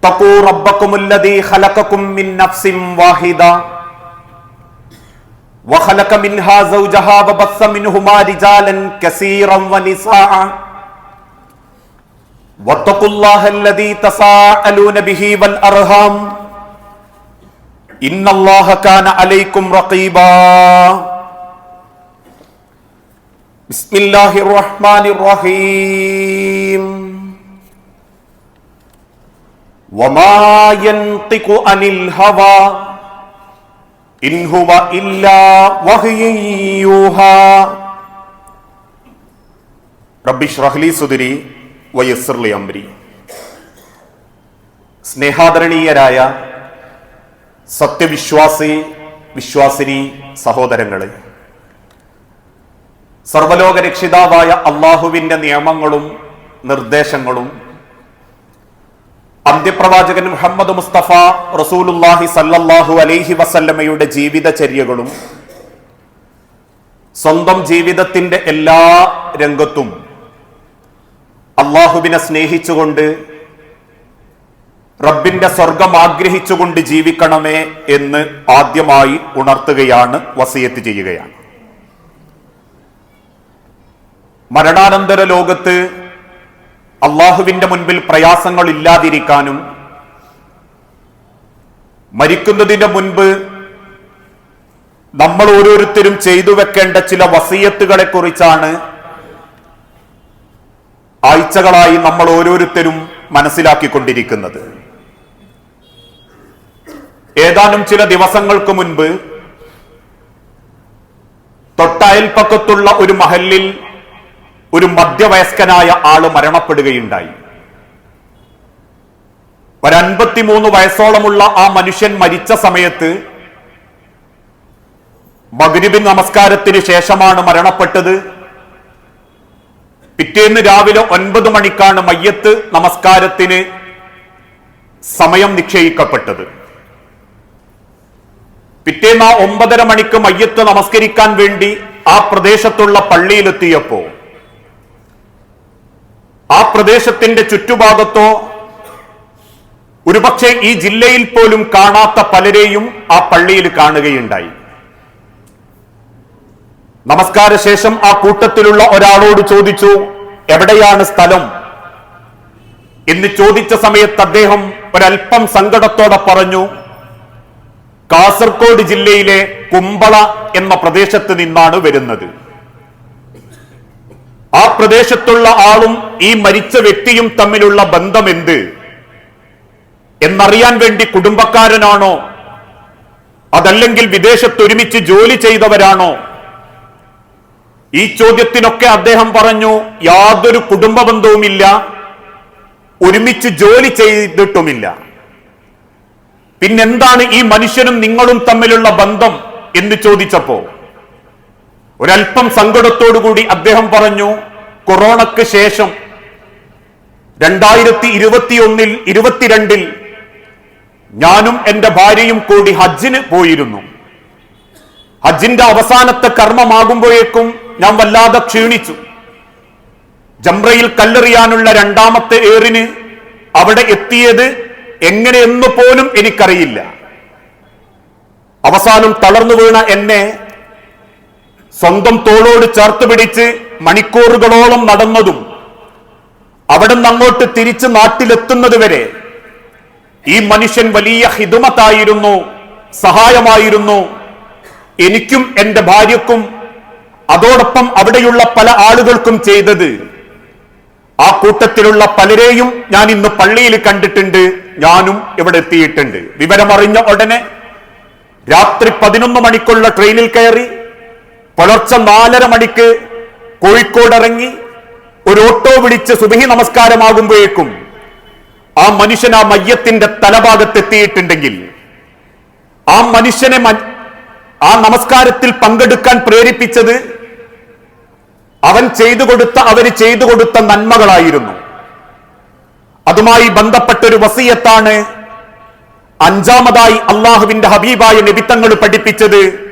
اتقوا ربكم الذي خلقكم من نفس واحدة وخلق منها زوجها وبث منهما رجالا كثيرا ونساء. واتقوا الله الذي تساءلون به والأرham إن الله كان عليكم رقيبا. بسم الله الرحمن الرحيم. സ്നേഹാദരണീയരായ സത്യവിശ്വാസി വിശ്വാസിനി സഹോദരങ്ങളെ സർവലോകരക്ഷിതാവായ അള്ളാഹുവിന്റെ നിയമങ്ങളും നിർദ്ദേശങ്ങളും അന്ത്യപ്രവാചകൻ മുഹമ്മദ് മുസ്തഫ റസൂലുല്ലാഹി സല്ലല്ലാഹു അലൈഹി വസല്ലമയുടെ ജീവിതചര്യകളും സ്വന്തം ജീവിതത്തിന്റെ എല്ലാ രംഗത്തും അള്ളാഹുവിനെ സ്നേഹിച്ചുകൊണ്ട് റബ്ബിന്റെ സ്വർഗം ആഗ്രഹിച്ചുകൊണ്ട് ജീവിക്കണമേ എന്ന് ആദ്യമായി ഉണർത്തുകയാണ് വസയത്ത് ചെയ്യുകയാണ്. മരണാനന്തര ലോകത്ത് അള്ളാഹുവിന്റെ മുൻപിൽ പ്രയാസങ്ങൾ ഇല്ലാതിരിക്കാനും മരിക്കുന്നതിന് മുൻപ് നമ്മൾ ഓരോരുത്തരും ചെയ്തു വെക്കേണ്ട ചില വസീയത്തുകളെ കുറിച്ചാണ് ആഴ്ചകളായി നമ്മൾ ഓരോരുത്തരും മനസ്സിലാക്കിക്കൊണ്ടിരിക്കുന്നത്. ഏതാനും ചില ദിവസങ്ങൾക്ക് മുൻപ് തൊട്ടയൽപ്പക്കത്തുള്ള ഒരു മഹലിൽ ഒരു മധ്യവയസ്കനായ ആൾ മരണപ്പെടുകയുണ്ടായി. ഒരൻപത്തിമൂന്ന് വയസ്സോളമുള്ള ആ മനുഷ്യൻ മരിച്ച സമയത്ത് മഗ്രിബിൻ നമസ്കാരത്തിന് ശേഷമാണ് മരണപ്പെട്ടത്. പിറ്റേന്ന് രാവിലെ ഒൻപത് മണിക്കാണ് മയ്യത്ത് നമസ്കാരത്തിന് സമയം നിശ്ചയിക്കപ്പെട്ടത്. പിറ്റേന്ന് ആ ഒമ്പതര മണിക്ക് മയ്യത്ത് നമസ്കരിക്കാൻ വേണ്ടി ആ പ്രദേശത്തുള്ള പള്ളിയിലെത്തിയപ്പോ ആ പ്രദേശത്തിന്റെ ചുറ്റുഭാഗത്തോ ഒരുപക്ഷെ ഈ ജില്ലയിൽ പോലും കാണാത്ത പലരെയും ആ പള്ളിയിൽ കാണുകയുണ്ടായി. നമസ്കാര ശേഷം ആ കൂട്ടത്തിലുള്ള ഒരാളോട് ചോദിച്ചു എവിടെയാണ് സ്ഥലം? എന്ന് ചോദിച്ച സമയത്ത് അദ്ദേഹം ഒരല്പം സങ്കടത്തോടെ പറഞ്ഞു കാസർഗോഡ് ജില്ലയിലെ കുമ്പള എന്ന പ്രദേശത്ത് നിന്നാണ് വരുന്നത്. ആ പ്രദേശത്തുള്ള ആളും ഈ മരിച്ച വ്യക്തിയും തമ്മിലുള്ള ബന്ധം എന്ത് എന്നറിയാൻ വേണ്ടി കുടുംബക്കാരനാണോ? അതല്ലെങ്കിൽ വിദേശത്തൊരുമിച്ച് ജോലി ചെയ്തവരാണോ? ഈ ചോദ്യത്തിനൊക്കെ അദ്ദേഹം പറഞ്ഞു യാതൊരു കുടുംബ ബന്ധവുമില്ല ഒരുമിച്ച് ജോലി ചെയ്തിട്ടുമില്ല. പിന്നെന്താണ് ഈ മനുഷ്യനും നിങ്ങളും തമ്മിലുള്ള ബന്ധം എന്ന് ചോദിച്ചപ്പോ? ഒരല്പം സങ്കടത്തോടുകൂടി അദ്ദേഹം പറഞ്ഞു കൊറോണക്ക് ശേഷം രണ്ടായിരത്തി ഇരുപത്തിയൊന്നിൽ ഇരുപത്തിരണ്ടിൽ ഞാനും എന്റെ ഭാര്യയും കൂടി ഹജ്ജിന് പോയിരുന്നു. ഹജ്ജിന്റെ അവസാനത്തെ കർമ്മമാകുമ്പോഴേക്കും ഞാൻ വല്ലാതെ ക്ഷീണിച്ചു. ജംറയിൽ കല്ലെറിയാനുള്ള രണ്ടാമത്തെ ഏറിന് അവിടെ എത്തിയത് എങ്ങനെയെന്ന് പോലും എനിക്കറിയില്ല. അവസാനം തളർന്നു വീണ എന്നെ സ്വന്തം തോളോട് ചേർത്ത് പിടിച്ച് മണിക്കൂറുകളോളം നടന്നതും അവിടെ അങ്ങോട്ട് തിരിച്ച് നാട്ടിലെത്തുന്നത് വരെ ഈ മനുഷ്യൻ വലിയ ഹിതുമത്തായിരുന്നു സഹായമായിരുന്നു. എനിക്കും എന്റെ ഭാര്യക്കും അതോടൊപ്പം അവിടെയുള്ള പല ആളുകൾക്കും ചെയ്തത്. ആ കൂട്ടത്തിലുള്ള പലരെയും ഞാൻ ഇന്ന് പള്ളിയിൽ കണ്ടിട്ടുണ്ട് ഞാനും ഇവിടെ എത്തിയിട്ടുണ്ട്. വിവരമറിഞ്ഞ ഉടനെ രാത്രി പതിനൊന്ന് മണിക്കുള്ള ട്രെയിനിൽ കയറി പുലർച്ചെ നാലര മണിക്ക് കോഴിക്കോട് ഇറങ്ങി ഒരു ഓട്ടോ വിളിച്ച് സുബഹി നമസ്കാരമാകുമ്പോഴേക്കും ആ മനുഷ്യൻ ആ മയ്യത്തിന്റെ തലഭാഗത്തെത്തിയിട്ടുണ്ടെങ്കിൽ ആ മനുഷ്യനെ ആ നമസ്കാരത്തിൽ പങ്കെടുക്കാൻ പ്രേരിപ്പിച്ചത് അവൻ ചെയ്തു കൊടുത്ത അവർ ചെയ്തു കൊടുത്ത നന്മകളായിരുന്നു. അതുമായി ബന്ധപ്പെട്ട ഒരു വസീയത്താണ് അഞ്ചാമതായി അള്ളാഹുവിന്റെ ഹബീബായ നബിത്തങ്ങൾ പഠിപ്പിച്ചത്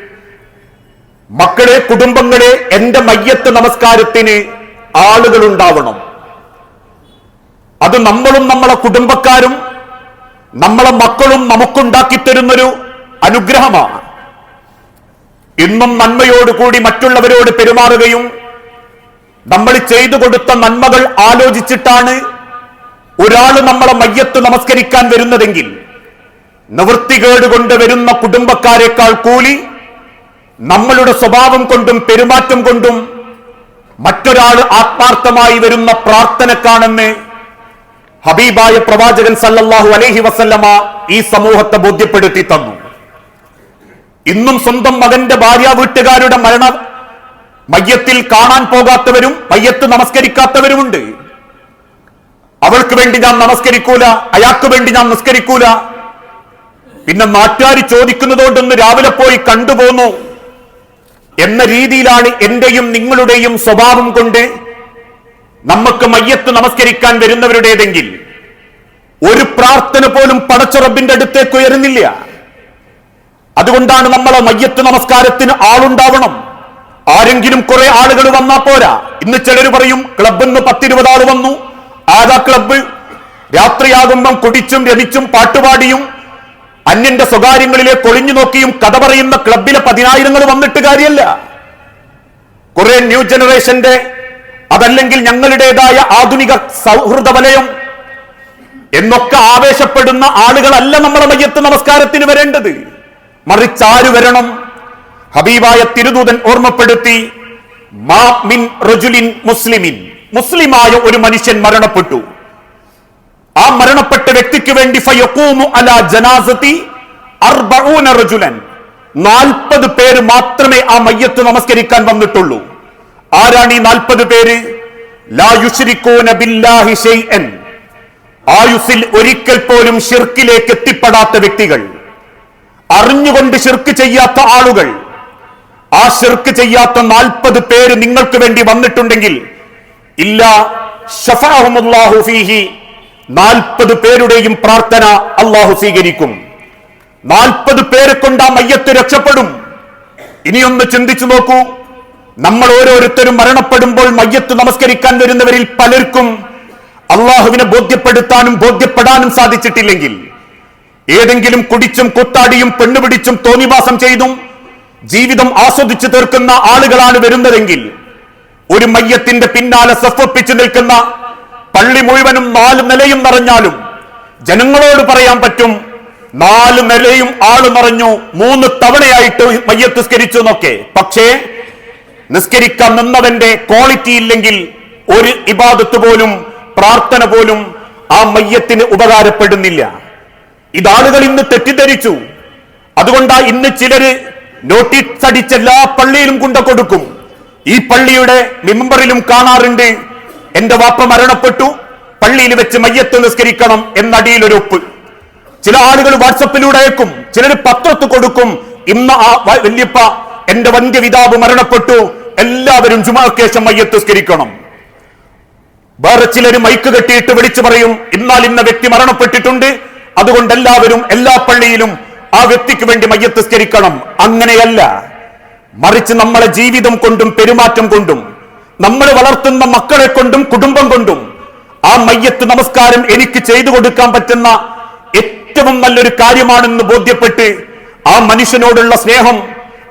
മക്കളെ കുടുംബങ്ങളെ എന്റെ മയ്യത്ത് നമസ്കാരത്തിന് ആളുകൾ ഉണ്ടാവണം അത് നമ്മളും നമ്മളെ കുടുംബക്കാരും നമ്മളെ മക്കളും നമുക്കുണ്ടാക്കി തരുന്നൊരു അനുഗ്രഹമാണ്. ഇന്നും നന്മയോടുകൂടി മറ്റുള്ളവരോട് പെരുമാറുകയും നമ്മൾ ചെയ്തു കൊടുത്ത നന്മകൾ ആലോചിച്ചിട്ടാണ് ഒരാൾ നമ്മളെ മയ്യത്ത് നമസ്കരിക്കാൻ വരുന്നതെങ്കിൽ നിവൃത്തികേട് കൊണ്ട് വരുന്ന കുടുംബക്കാരെക്കാൾ കൂലി നമ്മളുടെ സ്വഭാവം കൊണ്ടും പെരുമാറ്റം കൊണ്ടും മറ്റൊരാൾ ആത്മാർത്ഥമായി വരുന്ന പ്രാർത്ഥനക്കാണെന്ന് ഹബീബായ പ്രവാചകൻ സല്ലല്ലാഹു അലൈഹി വസല്ലമ ഈ സമൂഹത്തെ ബോധ്യപ്പെടുത്തി തന്നു. ഇന്നും സ്വന്തം മകന്റെ ഭാര്യ വീട്ടുകാരുടെ മരണ മയ്യത്തിൽ കാണാൻ പോകാത്തവരും മയ്യത്ത് നമസ്കരിക്കാത്തവരുമുണ്ട്. അവൾക്ക് വേണ്ടി ഞാൻ നമസ്കരിക്കൂല അയാൾക്ക് വേണ്ടി ഞാൻ നിസ്കരിക്കൂല. പിന്നെ നാട്ടുകാർ ചോദിക്കുന്നതുകൊണ്ടൊന്ന് രാവിലെ പോയി കണ്ടുപോന്നു. എന്ന രീതിയിലാണ് എന്റെയും നിങ്ങളുടെയും സ്വഭാവം കൊണ്ട് നമുക്ക് മയ്യത്ത് നമസ്കരിക്കാൻ വരുന്നവരുടേതെങ്കിൽ ഒരു പ്രാർത്ഥന പോലും പടച്ചുറബിന്റെ അടുത്തേക്ക് ഉയരുന്നില്ല. അതുകൊണ്ടാണ് നമ്മളെ മയ്യത്ത് നമസ്കാരത്തിന് ആളുണ്ടാവണം. ആരെങ്കിലും കുറെ ആളുകൾ വന്നാ പോരാ. ഇന്ന് ചിലർ പറയും ക്ലബിൽ നിന്ന് പത്തിരുപത് ആൾ വന്നു. ആദാ ക്ലബ്ബ് രാത്രിയാകുമ്പം കുടിച്ചും രമിച്ചും പാട്ടുപാടിയും അന്യന്റെ സ്വകാര്യങ്ങളിലേക്ക് കൊളിഞ്ഞു നോക്കിയും കഥ പറയുന്ന ക്ലബിലെ പതിനായിരങ്ങൾ വന്നിട്ട് കാര്യമല്ല കുറെ ന്യൂ ജനറേഷന്റെ അതല്ലെങ്കിൽ ഞങ്ങളുടേതായ ആധുനിക സൗഹൃദ വലയം എന്നൊക്കെ ആവേശപ്പെടുന്ന ആളുകളല്ല നമ്മളെ മയ്യത്ത് നമസ്കാരത്തിന് വരേണ്ടത്. മറിച്ച് ആര് വരണം? ഹബീബായ തിരുദൂതൻ ഓർമ്മപ്പെടുത്തി മാ മിൻ റജുലിൻ മുസ്ലിമിൻ. മുസ്ലിമായ ഒരു മനുഷ്യൻ മരണപ്പെട്ടു. ആ മരണപ്പെട്ട വ്യക്തിക്ക് വേണ്ടി അർബഊന റജുലൻ. നാൽപ്പത് പേര് മാത്രമേ ആ മയ്യത്ത് നമസ്കരിക്കാൻ വന്നിട്ടുള്ളൂ. ആരാണ് ഈ നാൽപ്പത് പേര്? ആയുസിൽ ഒരിക്കൽ പോലും ഷിർക്കിലേക്ക് എത്തിപ്പെടാത്ത വ്യക്തികൾ. അറിഞ്ഞുകൊണ്ട് ഷിർക്ക് ചെയ്യാത്ത ആളുകൾ. ആ ഷിർക്ക് ചെയ്യാത്ത നാൽപ്പത് പേര് നിങ്ങൾക്ക് വേണ്ടി വന്നിട്ടുണ്ടെങ്കിൽ ഇല്ല ഫീഹി നാൽപ്പത് പേരുടെയും പ്രാർത്ഥന അള്ളാഹു സ്വീകരിക്കും. നാൽപ്പത് പേരെ കൊണ്ട് ആ മയ്യത്ത് രക്ഷപ്പെടും. ഇനിയൊന്ന് ചിന്തിച്ചു നോക്കൂ. നമ്മൾ ഓരോരുത്തരും മരണപ്പെടുമ്പോൾ മയ്യത്ത് നമസ്കരിക്കാൻ വരുന്നവരിൽ പലർക്കും അള്ളാഹുവിനെ ബോധ്യപ്പെടുത്താനും ബോധ്യപ്പെടാനും സാധിച്ചിട്ടില്ലെങ്കിൽ. ഏതെങ്കിലും കുടിച്ചും കുത്താടിയും പെണ്ണുപിടിച്ചും തോന്നിവാസം ചെയ്തും ജീവിതം ആസ്വദിച്ചു തീർക്കുന്ന ആളുകളാണ് വരുന്നതെങ്കിൽ ഒരു മയ്യത്തിന്റെ പിന്നാലെ സഫപ്പിച്ചു നിൽക്കുന്ന പള്ളി മുഴുവനും നാല് നിലയും നിറഞ്ഞാലും ജനങ്ങളോട് പറയാൻ പറ്റും നാല് നിലയും ആൾ നിറഞ്ഞു മൂന്ന് തവണയായിട്ട് മയ്യത്ത് നിസ്കരിച്ചു എന്നൊക്കെ. പക്ഷേ നിസ്കരിക്കാൻ നിന്നവന്റെ ക്വാളിറ്റി ഇല്ലെങ്കിൽ ഒരു ഇബാദത്ത് പോലും പ്രാർത്ഥന പോലും ആ മയ്യത്തിന് ഉപകാരപ്പെടുന്നില്ല. ഇതാളുകൾ ഇന്ന് തെറ്റിദ്ധരിച്ചു. അതുകൊണ്ടാ ഇന്ന് ചിലര് നോട്ടീസ് അടിച്ച് എല്ലാ പള്ളിയിലും കൊണ്ട കൊടുക്കും. ഈ പള്ളിയുടെ മെമ്പറിലും കാണാറുണ്ട് എന്റെ വാപ്പ മരണപ്പെട്ടു. പള്ളിയിൽ വെച്ച് മയ്യത്ത് നിസ്കരിക്കണം എന്നടിയിൽ ഒരു ഒപ്പ് ചില ആളുകൾ വാട്സപ്പിലൂടെ അയക്കും. ചിലർ പത്രത്ത് കൊടുക്കും. ഇന്ന് ആ വല്യപ്പ എന്റെ വന്ധ്യപിതാവ് മരണപ്പെട്ടു. എല്ലാവരും ജുമാക്കേശം മയ്യത്ത് നിസ്കരിക്കണം. വേറെ ചിലർ മൈക്ക് കെട്ടിയിട്ട് വിളിച്ചു പറയും എന്നാൽ ഇന്ന വ്യക്തി മരണപ്പെട്ടിട്ടുണ്ട്. അതുകൊണ്ട് എല്ലാവരും എല്ലാ പള്ളിയിലും ആ വ്യക്തിക്ക് വേണ്ടി മയ്യത്ത് സ്കരിക്കണം അങ്ങനെയല്ല. മറിച്ച് നമ്മളെ ജീവിതം കൊണ്ടും പെരുമാറ്റം കൊണ്ടും നമ്മൾ വളർത്തുന്ന മക്കളെ കൊണ്ടും കുടുംബം കൊണ്ടും ആ മയ്യത്ത് നമസ്കാരം എനിക്ക് ചെയ്തു കൊടുക്കാൻ പറ്റുന്ന ഏറ്റവും നല്ലൊരു കാര്യമാണെന്ന് ബോധ്യപ്പെട്ട് ആ മനുഷ്യനോടുള്ള സ്നേഹം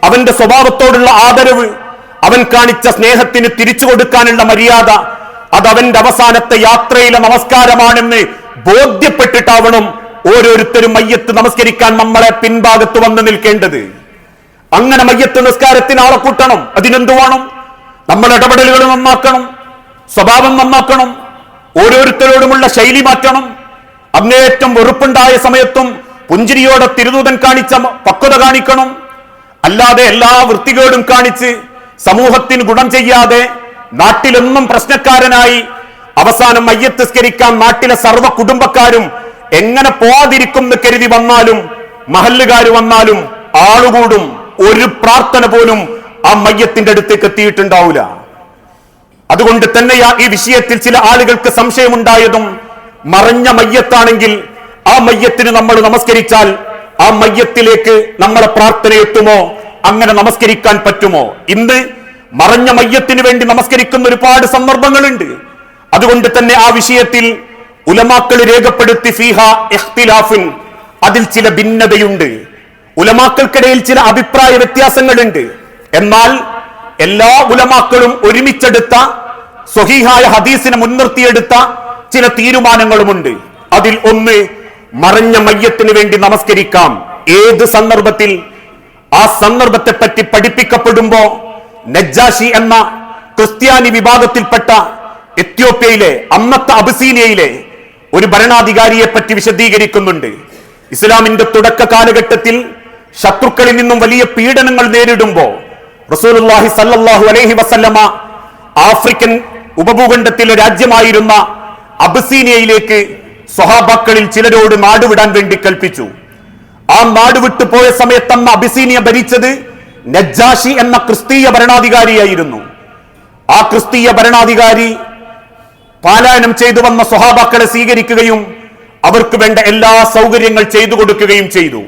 അവന്റെ സ്വഭാവത്തോടുള്ള ആദരവ് അവൻ കാണിച്ച സ്നേഹത്തിന് തിരിച്ചു കൊടുക്കാനുള്ള മര്യാദ അത് അവന്റെ അവസാനത്തെ യാത്രയിലെ നമസ്കാരമാണെന്ന് ബോധ്യപ്പെട്ടിട്ടാവണം ഓരോരുത്തരും മയ്യത്ത് നമസ്കരിക്കാൻ നമ്മളെ പിൻഭാഗത്ത് വന്ന് നിൽക്കേണ്ടത്. അങ്ങനെ മയ്യത്ത് നിസ്കാരത്തിന് ആളെ കൂട്ടണം. അതിനെന്തു വേണം? നമ്മൾ ഇടപെടലുകൾ നന്നാക്കണം സ്വഭാവം നന്നാക്കണം ഓരോരുത്തരോടുമുള്ള ശൈലി മാറ്റണം. അങ്ങേയറ്റം വെറുപ്പുണ്ടായ സമയത്തും പുഞ്ചിരിയോടെ തിരുദൂതൻ കാണിച്ച പക്വത കാണിക്കണം. അല്ലാതെ എല്ലാ വൃത്തികേടും കാണിച്ച് സമൂഹത്തിന് ഗുണം ചെയ്യാതെ നാട്ടിലൊന്നും പ്രശ്നക്കാരനായി അവസാനം മയ്യത്തിസ്കരിക്കാൻ നാട്ടിലെ സർവ കുടുംബക്കാരും എങ്ങനെ പോവാതിരിക്കും എന്ന് കരുതി വന്നാലും മഹല്ലുകാർ വന്നാലും ആളുകൂടും ഒരു പ്രാർത്ഥന പോലും ആ മയ്യത്തിന്റെ അടുത്തേക്ക് എത്തിയിട്ടുണ്ടാവില്ല അതുകൊണ്ട് തന്നെയാ ഈ വിഷയത്തിൽ ചില ആളുകൾക്ക് സംശയമുണ്ടായതും മറഞ്ഞ മയ്യത്താണെങ്കിൽ ആ മയ്യത്തിന് നമ്മൾ നമസ്കരിച്ചാൽ ആ മയ്യത്തിലേക്ക് നമ്മളെ പ്രാർത്ഥന എത്തുമോ? അങ്ങനെ നമസ്കരിക്കാൻ പറ്റുമോ? ഇന്ന് മറഞ്ഞ മയ്യത്തിന് വേണ്ടി നമസ്കരിക്കുന്ന ഒരുപാട് സന്ദർഭങ്ങളുണ്ട്. അതുകൊണ്ട് തന്നെ ആ വിഷയത്തിൽ ഉലമാക്കൾ രേഖപ്പെടുത്തി ഫീഹ ഇഖ്തിലാഫുൻ. അതിൽ ചില ഭിന്നതയുണ്ട്. ഉലമാക്കൾക്കിടയിൽ ചില അഭിപ്രായ വ്യത്യാസങ്ങളുണ്ട്. എന്നാൽ എല്ലാ ഉലമാക്കളും ഒരുമിച്ചെടുത്ത സ്വഹീഹായ ഹദീസിനെ മുൻനിർത്തിയെടുത്ത ചില തീരുമാനങ്ങളുമുണ്ട്. അതിൽ ഒന്ന് മറഞ്ഞ മയ്യത്തിന് വേണ്ടി നമസ്കരിക്കാം. ഏത് സന്ദർഭത്തിൽ ആ സന്ദർഭത്തെ പറ്റി പഠിപ്പിക്കപ്പെടുമ്പോ നജ്ജാഷി എന്ന ക്രിസ്ത്യാനി വിഭാഗത്തിൽപ്പെട്ട എത്യോപ്യയിലെ അന്നത്തെ അബസീനിയയിലെ ഒരു ഭരണാധികാരിയെ പറ്റി വിശദീകരിക്കുന്നുണ്ട്. ഇസ്ലാമിന്റെ തുടക്ക കാലഘട്ടത്തിൽ ശത്രുക്കളിൽ നിന്നും വലിയ പീഡനങ്ങൾ നേരിടുമ്പോ റസൂലുള്ളാഹി സല്ലല്ലാഹു അലൈഹി വസല്ലമ ആഫ്രിക്കൻ ഉപഭൂഖണ്ഡത്തിലെ രാജ്യമായിരുന്ന അബസീനിയയിലേക്ക് സ്വഹാബാക്കളിൽ ചിലരോട് നാടുവിടാൻ വേണ്ടി കൽപ്പിച്ചു. ആ നാടുവിട്ടു പോയ സമയത്ത് അന്ന് അബിസീനിയ ഭരിച്ചത് നജ്ജാഷി എന്ന ക്രിസ്തീയ ഭരണാധികാരിയായിരുന്നു. ആ ക്രിസ്തീയ ഭരണാധികാരി പാലായനം ചെയ്തു വന്ന സ്വഹാബാക്കളെ സ്വീകരിക്കുകയും അവർക്ക് വേണ്ട എല്ലാ സൗകര്യങ്ങൾ ചെയ്തു കൊടുക്കുകയും ചെയ്തു.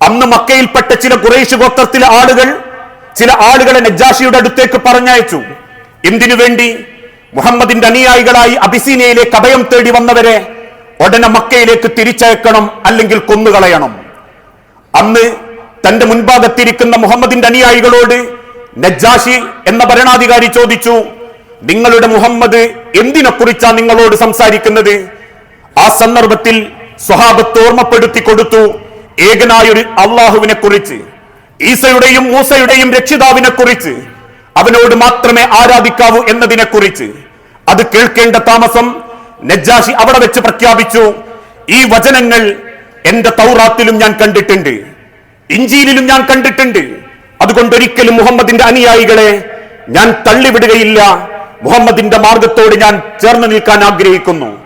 അന്ന് മക്കയിൽപ്പെട്ട ചില കുറേശ് ഗോത്രത്തിലെ ആളുകൾ ചില ആളുകളെ നജാഷിയുടെ അടുത്തേക്ക് പറഞ്ഞയച്ചു. എന്തിനു വേണ്ടി? മുഹമ്മദിന്റെ അനുയായികളായി അബിസീനയിലേക്ക് അഭയം തേടി വന്നവരെ ഉടനെ മക്കയിലേക്ക് തിരിച്ചയക്കണം അല്ലെങ്കിൽ കൊന്നുകളയണം. അന്ന് തന്റെ മുൻഭാഗത്തിരിക്കുന്ന മുഹമ്മദിന്റെ അനുയായികളോട് നജാഷി എന്ന ഭരണാധികാരി ചോദിച്ചു നിങ്ങളുടെ മുഹമ്മദ് എന്തിനെ കുറിച്ചാണ് നിങ്ങളോട് സംസാരിക്കുന്നത്? ആ സന്ദർഭത്തിൽ സ്വഹാബത്ത് ഓർമ്മപ്പെടുത്തി കൊടുത്തു ഏകനായൊരു അള്ളാഹുവിനെ കുറിച്ച് ഈസയുടെയും മൂസയുടെയും രക്ഷിതാവിനെ കുറിച്ച് അവനോട് മാത്രമേ ആരാധിക്കാവൂ എന്നതിനെ കുറിച്ച് അത് കേൾക്കേണ്ട താമസം നജ്ജാഷി അവിടെ വെച്ച് പ്രഖ്യാപിച്ചു ഈ വചനങ്ങൾ എന്റെ തൗറാത്തിലും ഞാൻ കണ്ടിട്ടുണ്ട് ഇഞ്ചിയിലും ഞാൻ കണ്ടിട്ടുണ്ട്. അതുകൊണ്ട് ഒരിക്കലും മുഹമ്മദിന്റെ അനുയായികളെ ഞാൻ തള്ളിവിടുകയില്ല. മുഹമ്മദിന്റെ മാർഗത്തോട് ഞാൻ ചേർന്ന് നിൽക്കാൻ ആഗ്രഹിക്കുന്നു.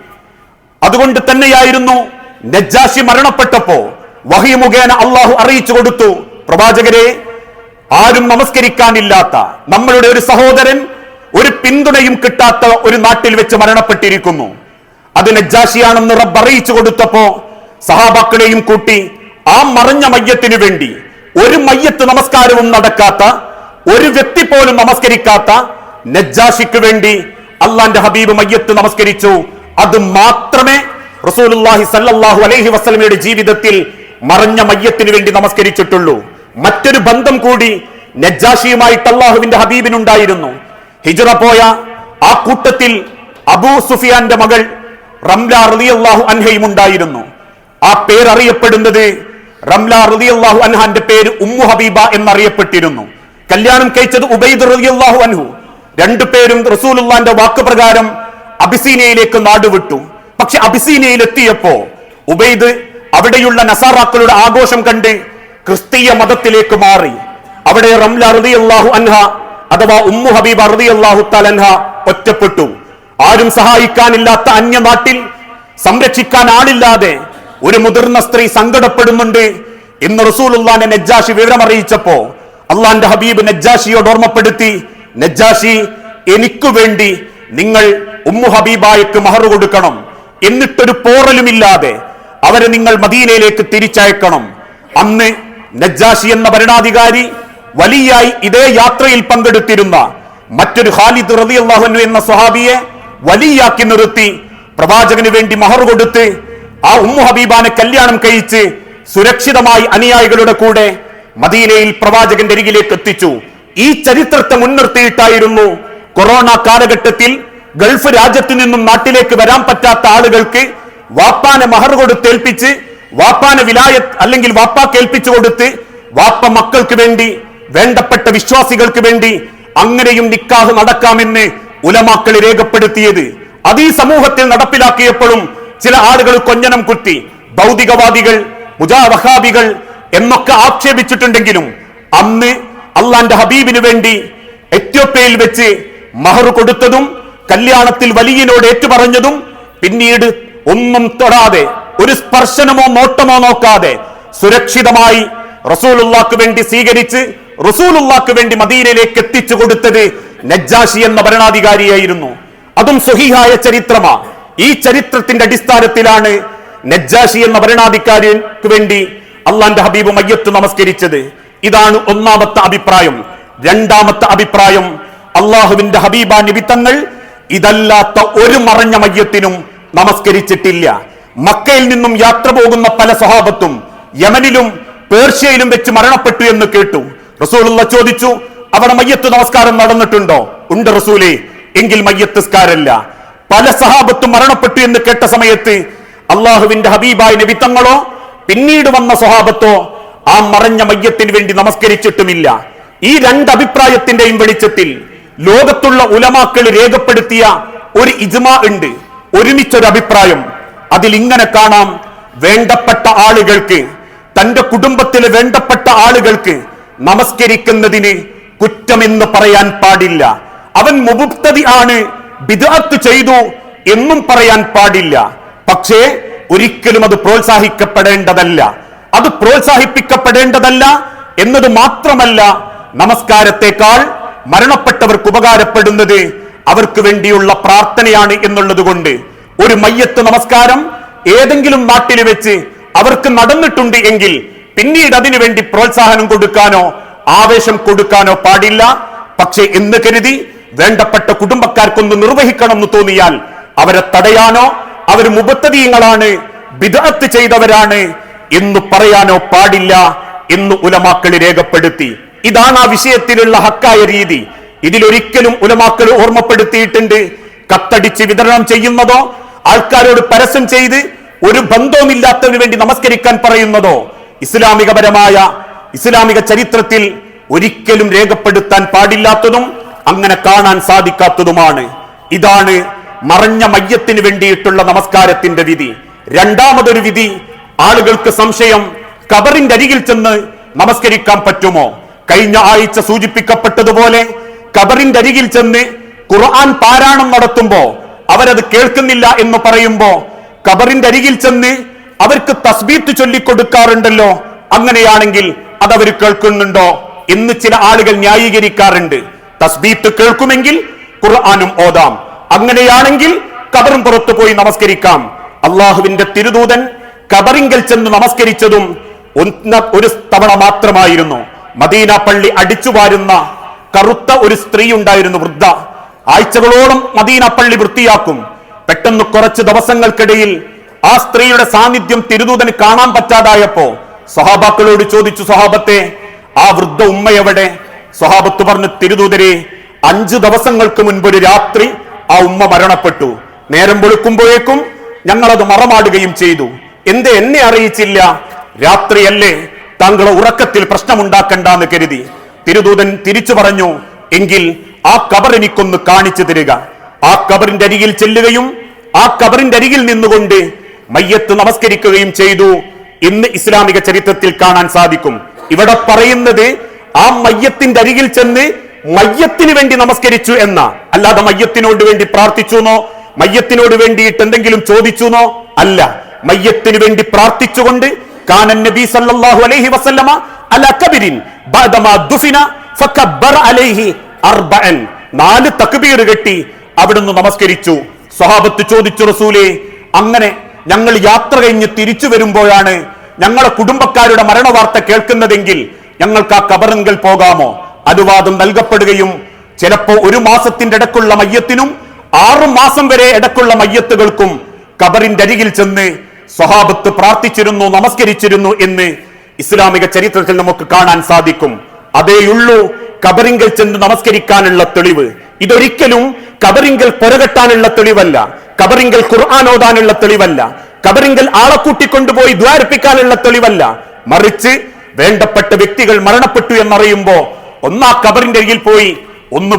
അതുകൊണ്ട് തന്നെയായിരുന്നു നജ്ജാഷി മരണപ്പെട്ടപ്പോ വഹി മുഖേന അള്ളാഹു അറിയിച്ചു കൊടുത്തു. പ്രവാചകരെ ആരും നമസ്കരിക്കാനില്ലാത്ത നമ്മളുടെ ഒരു സഹോദരൻ ഒരു പിന്തുണയും കിട്ടാത്ത ഒരു നാട്ടിൽ വെച്ച് മരണപ്പെട്ടിരിക്കുന്നു. അത് നജ്ജാഷിയാണെന്ന് റബ്ബ് അറിയിച്ചു കൊടുത്തപ്പോ സഹാബാക്കളെയും കൂട്ടി ആ മറഞ്ഞ മയ്യത്തിനു വേണ്ടി ഒരു മയ്യത്ത് നമസ്കാരവും നടക്കാത്ത ഒരു വ്യക്തി പോലും നമസ്കരിക്കാത്ത നജ്ജാഷിക്ക് വേണ്ടി അള്ളാന്റെ ഹബീബ് മയ്യത്ത് നമസ്കരിച്ചു. അത് മാത്രമേ റസൂലുള്ളാഹി സല്ലല്ലാഹു അലൈഹി വസല്ലമയുടെ ജീവിതത്തിൽ മറഞ്ഞ മയ്യത്തിന് വേണ്ടി നമസ്കരിച്ചിട്ടുള്ളൂ. മറ്റൊരു ബന്ധം കൂടി നജ്ജാഷിയുമായിട്ട് അള്ളാഹുവിന്റെ ഹബീബിനുണ്ടായിരുന്നു. ഹിജറ പോയ ആ കൂട്ടത്തിൽ അബൂ സുഫിയാന്റെ മകൾ റംല റളിയല്ലാഹു അൻഹയും ഉണ്ടായിരുന്നു ആ പേരറിയപ്പെടുന്നത് റംല റളിയല്ലാഹു അൻഹാന്റെ പേര് ഉമ്മു ഹബീബ എന്നറിയപ്പെട്ടിരുന്നു. കല്യാണം കഴിച്ചത് ഉബൈദ് റളിയല്ലാഹു അൻഹു. രണ്ടു പേരും റസൂലുള്ളാന്റെ വാക്ക് പ്രകാരം അബിസീനയിലേക്ക് നാടുവിട്ടു. പക്ഷെ അബിസീനയിൽ എത്തിയപ്പോ ഉബൈദ് അവിടെയുള്ള നസാറാക്കളുടെ ആഘോഷം കണ്ട് ക്രിസ്തീയ മതത്തിലേക്ക് മാറി. അവിടെ റംല റളിയല്ലാഹു അൻഹ അഥവാ ഉമ്മു ഹബീബ് അള്ളാഹു തലൻഹ ഒറ്റപ്പെട്ടു. ആരും സഹായിക്കാനില്ലാത്ത അന്യനാട്ടിൽ സംരക്ഷിക്കാൻ ആളില്ലാതെ ഒരു മുതിർന്ന സ്ത്രീ സങ്കടപ്പെടുന്നുണ്ട് ഇന്ന് റസൂലുല്ലാനെ നജ്ജാഷി വിവരമറിയിച്ചപ്പോ അള്ളാന്റെ ഹബീബ് നജ്ജാഷിയോട് ഓർമ്മപ്പെടുത്തി നജ്ജാഷി എനിക്കു വേണ്ടി നിങ്ങൾ ഉമ്മു ഹബീബായക്ക് മഹർ കൊടുക്കണം. എന്നിട്ടൊരു പോറലുമില്ലാതെ അവരെ നിങ്ങൾ മദീനയിലേക്ക് തിരിച്ചയക്കണം. അന്ന് നജ്ജാഷി എന്ന ഭരണാധികാരി വലിയായി ഇതേ യാത്രയിൽ പങ്കെടുത്തിരുന്ന മറ്റൊരു ഖാലിദ് റളിയല്ലാഹു എന്ന സ്വഹാബിയെ വലിയാക്കി നിർത്തി പ്രവാചകന് വേണ്ടി മഹർ കൊടുത്ത് ആ ഉമ്മു ഹബീബാനെ കല്യാണം കഴിച്ച് സുരക്ഷിതമായി അനുയായികളുടെ കൂടെ മദീനയിൽ പ്രവാചകന്റെ അരികിലേക്ക് എത്തിച്ചു. ഈ ചരിത്രത്തെ മുൻനിർത്തിയിട്ടായിരുന്നു കൊറോണ കാലഘട്ടത്തിൽ ഗൾഫ് രാജ്യത്തു നിന്നും നാട്ടിലേക്ക് വരാൻ പറ്റാത്ത ആളുകൾക്ക് വാപ്പാനെ മഹർ കൊടുത്തേൽപ്പിച്ച് വാപ്പാനെ വിലായത്ത് അല്ലെങ്കിൽ വാപ്പാ കേൾപ്പിച്ചു കൊടുത്ത് വാപ്പ മക്കൾക്ക് വേണ്ടി വേണ്ടപ്പെട്ട വിശ്വാസികൾക്ക് വേണ്ടി അങ്ങനെയും നിക്കാഹ് നടക്കാമെന്ന് ഉലമാക്കൾ രേഖപ്പെടുത്തിയത്. അത് ഈ സമൂഹത്തിൽ നടപ്പിലാക്കിയപ്പോഴും ചില ആളുകൾ കൊഞ്ഞനം കുത്തി. ഭൗതികവാദികൾ മുജാവഹാബികൾ എന്നൊക്കെ ആക്ഷേപിച്ചിട്ടുണ്ടെങ്കിലും അന്ന് അള്ളാന്റെ ഹബീബിന് വേണ്ടി എത്യോപ്യയിൽ വെച്ച് മഹർ കൊടുത്തതും കല്യാണത്തിൽ വലിയനോട് ഏറ്റുപറഞ്ഞതും പിന്നീട് ഒന്നും തൊടാതെ ഒരു സ്പർശനമോ നോട്ടമോ നോക്കാതെ സുരക്ഷിതമായി റസൂലുള്ളാക്ക് വേണ്ടി സ്വീകരിച്ച് റസൂലുള്ളാക്ക് വേണ്ടി മദീനയിലേക്ക് എത്തിച്ചു കൊടുത്തത് നജ്ജാഷി എന്ന ഭരണാധികാരിയായിരുന്നു. അതും സ്വഹീഹായ ചരിത്രമാ. ഈ ചരിത്രത്തിന്റെ അടിസ്ഥാനത്തിലാണ് നജ്ജാഷി എന്ന ഭരണാധികാരിക്ക് വേണ്ടി അള്ളാന്റെ ഹബീബ് മയ്യത്ത് നമസ്കരിച്ചത്. ഇതാണ് ഒന്നാമത്തെ അഭിപ്രായം. രണ്ടാമത്തെ അഭിപ്രായം അള്ളാഹുവിന്റെ ഹബീബ നിമിത്തങ്ങൾ ഇതല്ലാത്ത ഒരു മറഞ്ഞ മയ്യത്തിനും നമസ്കരിച്ചിട്ടില്ല. മക്കയിൽ നിന്നും യാത്ര പോകുന്ന പല സഹാബത്തും യമനിലും പേർഷ്യയിലും വെച്ച് മരണപ്പെട്ടു എന്ന് കേട്ടു. റസൂലുള്ള ചോദിച്ചു അവിടെ മയ്യത്ത് നമസ്കാരം നടന്നിട്ടുണ്ടോ? ഉണ്ട് റസൂലേ എങ്കിൽ മയ്യത്ത് സ്കാരല്ല പല സഹാബത്തും മരണപ്പെട്ടു എന്ന് കേട്ട സമയത്ത് അള്ളാഹുവിന്റെ ഹബീബായ നബിത്തങ്ങളോ പിന്നീട് വന്ന സ്വഹാബത്തോ ആ മറഞ്ഞ മയ്യത്തിന് വേണ്ടി നമസ്കരിച്ചിട്ടുമില്ല. ഈ രണ്ട് അഭിപ്രായത്തിന്റെയും വെളിച്ചത്തിൽ ലോകത്തുള്ള ഉലമാക്കൾ രേഖപ്പെടുത്തിയ ഒരു ഇജ്മ ഉണ്ട്. ഒരുമിച്ചൊരു അഭിപ്രായം അതിൽ ഇങ്ങനെ കാണാം വേണ്ടപ്പെട്ട ആളുകൾക്ക് തന്റെ കുടുംബത്തിലെ വേണ്ടപ്പെട്ട ആളുകൾക്ക് നമസ്കരിക്കുന്നതിന് കുറ്റമെന്ന് പറയാൻ പാടില്ല. അവൻ മുബുക്തതി ആണ് ബിദഅത്ത് ചെയ്തു എന്നും പറയാൻ പാടില്ല. പക്ഷേ ഒരിക്കലും അത് പ്രോത്സാഹിക്കപ്പെടേണ്ടതല്ല. അത് പ്രോത്സാഹിപ്പിക്കപ്പെടേണ്ടതല്ല എന്നത് മാത്രമല്ല നമസ്കാരത്തെക്കാൾ മരണപ്പെട്ടവർക്ക് ഉപകാരപ്പെടുന്നത് അവർക്ക് വേണ്ടിയുള്ള പ്രാർത്ഥനയാണ് എന്നുള്ളത് കൊണ്ട് ഒരു മയ്യത്ത് നമസ്കാരം ഏതെങ്കിലും നാട്ടിൽ വെച്ച് അവർക്ക് നടന്നിട്ടുണ്ട് എങ്കിൽ പിന്നീട് അതിനു വേണ്ടി പ്രോത്സാഹനം കൊടുക്കാനോ ആവേശം കൊടുക്കാനോ പാടില്ല. പക്ഷേ എന്ന് കരുതി വേണ്ടപ്പെട്ട കുടുംബക്കാർക്കൊന്ന് നിർവഹിക്കണം എന്ന് തോന്നിയാൽ അവരെ തടയാനോ അവർ മുബത്തതീയങ്ങളാണ് വിദഗ്ധ ചെയ്തവരാണ് എന്ന് പറയാനോ പാടില്ല എന്ന് ഉലമാക്കൾ രേഖപ്പെടുത്തി. ഇതാണ് ആ വിഷയത്തിലുള്ള ഹക്കായ രീതി. ഇതിലൊരിക്കലും ഉലമാക്കൾ ഓർമ്മപ്പെടുത്തിയിട്ടുണ്ട്. കത്തടിച്ച് വിതരണം ചെയ്യുന്നതോ ആൾക്കാരോട് പരസ്യം ചെയ്ത് ഒരു ബന്ധവുമില്ലാത്തതിനു വേണ്ടി നമസ്കരിക്കാൻ പറയുന്നതോ? ഇസ്ലാമികപരമായ ഇസ്ലാമിക ചരിത്രത്തിൽ ഒരിക്കലും രേഖപ്പെടുത്താൻ പാടില്ലാത്തതും അങ്ങനെ കാണാൻ സാധിക്കാത്തതുമാണ്. ഇതാണ് മറഞ്ഞ മയ്യത്തിന് വേണ്ടിയിട്ടുള്ള നമസ്കാരത്തിന്റെ വിധി. രണ്ടാമതൊരു വിധി ആളുകൾക്ക് സംശയം കബറിന്റെ അരികിൽ ചെന്ന് നമസ്കരിക്കാൻ പറ്റുമോ? കഴിഞ്ഞ ആഴ്ച സൂചിപ്പിക്കപ്പെട്ടതുപോലെ കബറിന്റെ അരികിൽ ചെന്ന് ഖുർആൻ പാരായണം നടത്തുമ്പോ അവരത് കേൾക്കുന്നില്ല എന്ന് പറയുമ്പോ കബറിന്റെ അരികിൽ ചെന്ന് അവർക്ക് തസ്ബീത്ത് ചൊല്ലിക്കൊടുക്കാറുണ്ടല്ലോ. അങ്ങനെയാണെങ്കിൽ അതവർ കേൾക്കുന്നുണ്ടോ എന്ന് ചില ആളുകൾ ന്യായീകരിക്കാറുണ്ട്. തസ്ബീത്ത് കേൾക്കുമെങ്കിൽ ഖുർആാനും ഓതാം. അങ്ങനെയാണെങ്കിൽ കബറും പുറത്തു പോയി നമസ്കരിക്കാം. അള്ളാഹുവിന്റെ തിരുദൂതൻ കബറിങ്കൽ ചെന്ന് നമസ്കരിച്ചതും ഒരു തവണ മാത്രമായിരുന്നു. മദീന പള്ളി അടിച്ചു വാരുന്ന കറുത്ത ഒരു സ്ത്രീ ഉണ്ടായിരുന്നു വൃദ്ധ. ആഴ്ചകളോളം മദീന പള്ളി വൃത്തിയാക്കും. പെട്ടെന്ന് കുറച്ച് ദിവസങ്ങൾക്കിടയിൽ ആ സ്ത്രീയുടെ സാന്നിധ്യം തിരുദൂതന് കാണാൻ പറ്റാതായപ്പോ സ്വഹാബാക്കളോട് ചോദിച്ചു സ്വഹാബത്തെ ആ വൃദ്ധ ഉമ്മ എവിടെ? സ്വഹാബത്ത് പറഞ്ഞു തിരുദൂതരെ അഞ്ചു ദിവസങ്ങൾക്ക് മുൻപ് ഒരു രാത്രി ആ ഉമ്മ മരണപ്പെട്ടു. നേരം വെളുക്കുമ്പോഴേക്കും ഞങ്ങളത് മറമാടുകയും ചെയ്തു. എന്ത് എന്നെ അറിയിച്ചില്ല? രാത്രിയല്ലേ താങ്കളെ ഉറക്കത്തിൽ പ്രശ്നമുണ്ടാക്കണ്ടെന്ന് കരുതി. തിരുദൂതൻ തിരിച്ചു പറഞ്ഞു എങ്കിൽ ആ കബർ എനിക്കൊന്ന് കാണിച്ചു തരിക. ആ കബറിന്റെ അരികിൽ ചെല്ലുകയും ആ കബറിന്റെ അരികിൽ നിന്നുകൊണ്ട് മയ്യത്ത് നമസ്കരിക്കുകയും ചെയ്തു. ഇന്ന് ഇസ്ലാമിക ചരിത്രത്തിൽ കാണാൻ സാധിക്കും. ഇവിടെ പറയുന്നത് ആ മയ്യത്തിന്റെ അരികിൽ ചെന്ന് മയ്യത്തിന് വേണ്ടി നമസ്കരിച്ചു എന്ന. അല്ലാതെ മയ്യത്തിനോട് വേണ്ടി പ്രാർത്ഥിച്ചു എന്നോ മയ്യത്തിനോട് വേണ്ടിയിട്ട് എന്തെങ്കിലും ചോദിച്ചു എന്നോ അല്ല. മയ്യത്തിന് വേണ്ടി പ്രാർത്ഥിച്ചുകൊണ്ട് കാനൻ നബി സല്ലല്ലാഹു അലൈഹി വസല്ലമ അല കബിരിൻ ബഅദമാ ദുഫിന ഫകബ്ബറ അലൈഹി അർബഅൻ നാല് തക്ബീർ കെട്ടി അവിടുന്ന് നമസ്കരിച്ചു. സ്വഹാബത്ത് ചോദിച്ചു റസൂലേ അങ്ങനെ ഞങ്ങൾ യാത്ര കഴിഞ്ഞ് തിരിച്ചു വരുമ്പോഴാണ് ഞങ്ങളുടെ കുടുംബക്കാരുടെ മരണവാർത്ത കേൾക്കുന്നതെങ്കിൽ ഞങ്ങൾക്ക് ആ കബറിങ്കൽ പോകാമോ? അനുവാദം നൽകപ്പെടുകയും ചിലപ്പോ ഒരു മാസത്തിന്റെ ഇടക്കുള്ള മയ്യത്തിനും ആറു മാസം വരെ ഇടക്കുള്ള മയ്യത്തുകൾക്കും കബറിന്റെ അരികിൽ ചെന്ന് സ്വഹാബത്ത് പ്രാർത്ഥിച്ചിരുന്നു നമസ്കരിച്ചിരുന്നു എന്ന് ഇസ്ലാമിക ചരിത്രത്തിൽ നമുക്ക് കാണാൻ സാധിക്കും. അതേയുള്ളൂ കബറിങ്കൽ ചെന്ന് നമസ്കരിക്കാനുള്ള തെളിവ്. ഇതൊരിക്കലും കബറിങ്കൽ പുരകെട്ടാനുള്ള തെളിവല്ല. കബറിങ്കൽ ഖുർആൻ ഓതാനുള്ള തെളിവല്ല. കബറിങ്കൽ ആളെ കൂട്ടിക്കൊണ്ടുപോയി ദ്വാരിപ്പിക്കാനുള്ള തെളിവല്ല. മറിച്ച് വേണ്ടപ്പെട്ട വ്യക്തികൾ മരണപ്പെട്ടു എന്നറിയുമ്പോ ഒന്നാ കബറിന്റെ അരികിൽ പോയി ഒന്ന്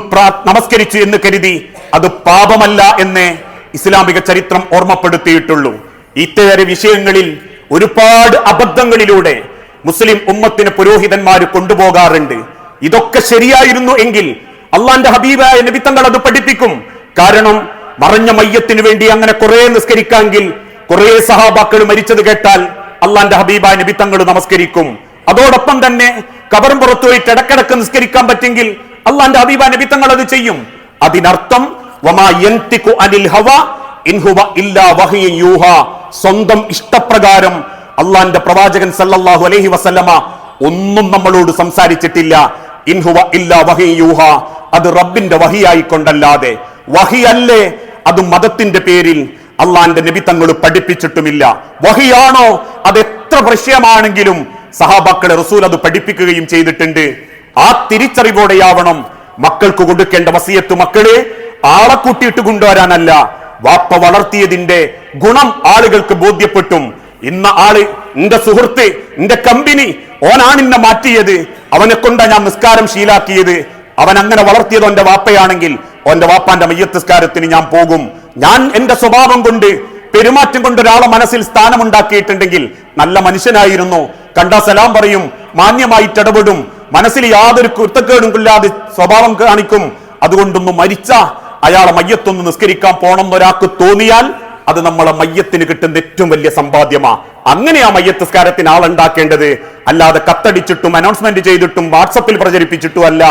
നമസ്കരിച്ചു എന്ന് കരുതി അത് പാപമല്ല എന്ന് ഇസ്ലാമിക ചരിത്രം ഓർമ്മപ്പെടുത്തിയിട്ടുള്ളൂ. ഇത്തരം വിഷയങ്ങളിൽ ഒരുപാട് അബദ്ധങ്ങളിലൂടെ മുസ്ലിം ഉമ്മത്തിന് പുരോഹിതന്മാർ കൊണ്ടുപോകാറുണ്ട്. ഇതൊക്കെ ശരിയായിരുന്നു എങ്കിൽ അള്ളാന്റെ ഹബീബായ നബിത്തങ്ങൾ അത് പഠിപ്പിക്കും. കാരണം മറഞ്ഞ മയ്യത്തിന് വേണ്ടി അങ്ങനെ കുറെ നിസ്കരിക്കാമെങ്കിൽ കുറെ സഹാബാക്കൾ മരിച്ചത് കേട്ടാൽ അള്ളാന്റെ ഹബീബായ നബിത്തങ്ങൾ നമസ്കരിക്കും. അതോടൊപ്പം തന്നെ കബറും പുറത്തു പോയിട്ട് ഇടക്കിടക്ക് നിസ്കരിക്കാൻ പറ്റെങ്കിൽ അള്ളാന്റെ ഹബീബായ നബിത്തങ്ങൾ അത് ചെയ്യും. അതിനർത്ഥം അനിൽ ഹവ ഇൻ ഹുവ ഇല്ലാ സ്വന്തം ഇഷ്ടപ്രകാരം അള്ളാന്റെ പ്രവാചകൻ സല്ലല്ലാഹു അലൈഹി വസല്ലമ ഒന്നും നമ്മളോട് സംസാരിച്ചിട്ടില്ല. ഇൻഹുവ ഇല്ലാ വഹിയൂഹ യൂഹ. അത് റബ്ബിന്റെ വഹിയായിക്കൊണ്ടല്ലാതെ. വഹിയല്ലേ? അത് മതത്തിന്റെ പേരിൽ അള്ളാന്റെ നബി തങ്ങൾ പഠിപ്പിച്ചിട്ടുമില്ല. വഹിയാണോ? അത് എത്ര പ്രശ്യമാണെങ്കിലും സഹാബാക്കളെ റസൂൽ അത് പഠിപ്പിക്കുകയും ചെയ്തിട്ടുണ്ട്. ആ തിരിച്ചറിവോടെയാവണം മക്കൾക്ക് കൊടുക്കേണ്ട വസിയത്ത് മക്കളെ ആളെ കൂട്ടിയിട്ട് കൊണ്ടുവരാനല്ല. വാപ്പ വളർത്തിയതിന്റെ ഗുണം ആളുകൾക്ക് ബോധ്യപ്പെട്ടും. ഇന്ന ആൾ എന്റെ സുഹൃത്ത് എന്റെ കമ്പനി ഓനാണ് എന്നെ മാറ്റിയത്. അവനെ കൊണ്ടാ ഞാൻ നിസ്കാരം ശീലാക്കിയത്. അവൻ അങ്ങനെ വളർത്തിയത് എന്റെ വാപ്പയാണെങ്കിൽ ഓന്റെ വാപ്പാന്റെ മയ്യത്തിസ്കാരത്തിന് ഞാൻ പോകും. ഞാൻ എന്റെ സ്വഭാവം കൊണ്ട് പെരുമാറ്റം കൊണ്ട് ഒരാളെ മനസ്സിൽ സ്ഥാനമുണ്ടാക്കിയിട്ടുണ്ടെങ്കിൽ നല്ല മനുഷ്യനായിരുന്നു. കണ്ട സലാം പറയും മാന്യമായിട്ട് ഇടപെടും. മനസ്സിൽ യാതൊരു കുരുത്തക്കേടും ഇല്ലാതെ സ്വഭാവം കാണിക്കും. അതുകൊണ്ടൊന്ന് മരിച്ച അയാളെ മയ്യത്തൊന്ന് നിസ്കരിക്കാൻ പോണം എന്നൊരാൾക്ക് തോന്നിയാൽ അത് നമ്മളെ മയ്യത്തിന് കിട്ടുന്ന ഏറ്റവും വലിയ സമ്പാദ്യമാ. അങ്ങനെ ആ മയ്യത്തസ്കാരത്തിന് ആളുണ്ടാക്കേണ്ടത് അല്ലാതെ കത്തടിച്ചിട്ടും അനൗൺസ്മെന്റ് ചെയ്തിട്ടും വാട്സപ്പിൽ പ്രചരിപ്പിച്ചിട്ടും അല്ല